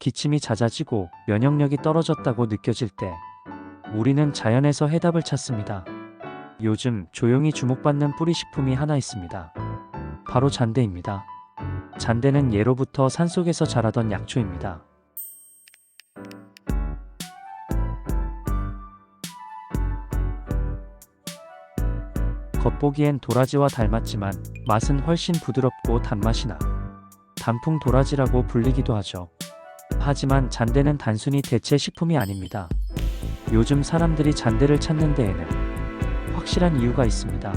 기침이 잦아지고 면역력이 떨어졌다고 느껴질 때 우리는 자연에서 해답을 찾습니다. 요즘 조용히 주목받는 뿌리 식품이 하나 있습니다. 바로 잔대입니다. 잔대는 예로부터 산속에서 자라던 약초입니다. 겉보기엔 도라지와 닮았지만 맛은 훨씬 부드럽고 단맛이 나. 단풍 도라지라고 불리기도 하죠. 하지만 잔대는 단순히 대체 식품이 아닙니다. 요즘 사람들이 잔대를 찾는 데에는 확실한 이유가 있습니다.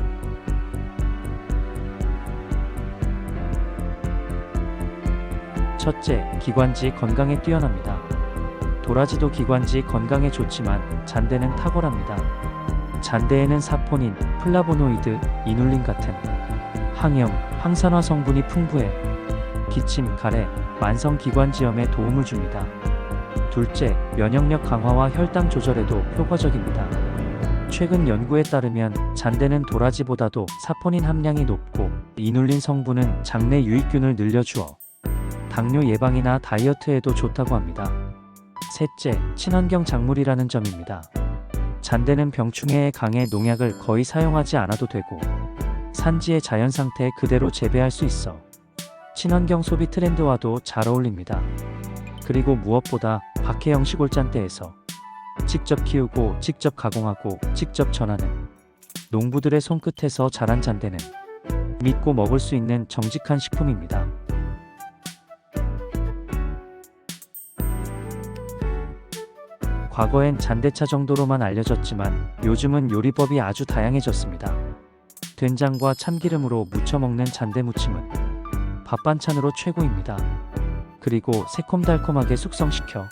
첫째, 기관지 건강에 뛰어납니다. 도라지도 기관지 건강에 좋지만 잔대는 탁월합니다. 잔대에는 사포닌, 플라보노이드, 이눌린 같은 항염, 항산화 성분이 풍부해 기침, 가래, 만성 기관지염에 도움을 줍니다. 둘째, 면역력 강화와 혈당 조절에도 효과적입니다. 최근 연구에 따르면 잔대는 도라지보다도 사포닌 함량이 높고 이눌린 성분은 장내 유익균을 늘려주어 당뇨 예방이나 다이어트에도 좋다고 합니다. 셋째, 친환경 작물이라는 점입니다. 잔대는 병충해에 강해 농약을 거의 사용하지 않아도 되고 산지의 자연 상태 그대로 재배할 수 있어 친환경 소비 트렌드와도 잘 어울립니다. 그리고 무엇보다 박해형 시골 잔대에서 직접 키우고 직접 가공하고 직접 전하는 농부들의 손끝에서 자란 잔대는 믿고 먹을 수 있는 정직한 식품입니다. 과거엔 잔대차 정도로만 알려졌지만 요즘은 요리법이 아주 다양해졌습니다. 된장과 참기름으로 무쳐 먹는 잔대 무침은 밥 반찬으로 최고입니다. 그리고 새콤달콤하게 숙성시켜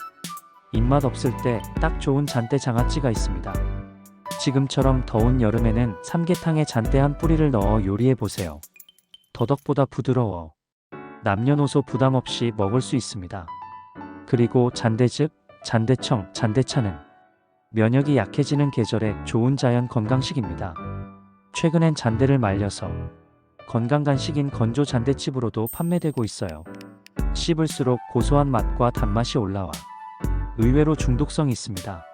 입맛 없을 때 딱 좋은 잔대 장아찌가 있습니다. 지금처럼 더운 여름에는 삼계탕에 잔대 한 뿌리를 넣어 요리해 보세요. 더덕보다 부드러워 남녀노소 부담 없이 먹을 수 있습니다. 그리고 잔대즙, 잔대청, 잔대차는 면역이 약해지는 계절에 좋은 자연 건강식입니다. 최근엔 잔대를 말려서 건강 간식인 건조 잔대칩으로도 판매되고 있어요. 씹을수록 고소한 맛과 단맛이 올라와 의외로 중독성이 있습니다.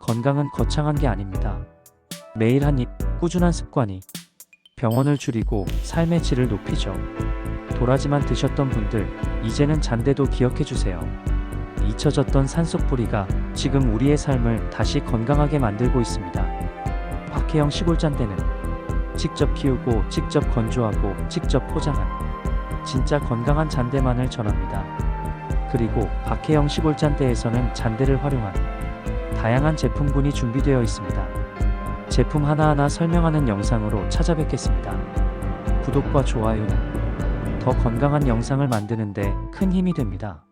건강은 거창한 게 아닙니다. 매일 한 입, 꾸준한 습관이 병원을 줄이고 삶의 질을 높이죠. 도라지만 드셨던 분들, 이제는 잔대도 기억해 주세요. 잊혀졌던 산속 뿌리가 지금 우리의 삶을 다시 건강하게 만들고 있습니다. 박혜영 시골 잔대는 직접 키우고 직접 건조하고 직접 포장한 진짜 건강한 잔대만을 전합니다. 그리고 박혜영 시골 잔대에서는 잔대를 활용한 다양한 제품군이 준비되어 있습니다. 제품 하나하나 설명하는 영상으로 찾아뵙겠습니다. 구독과 좋아요는 더 건강한 영상을 만드는데 큰 힘이 됩니다.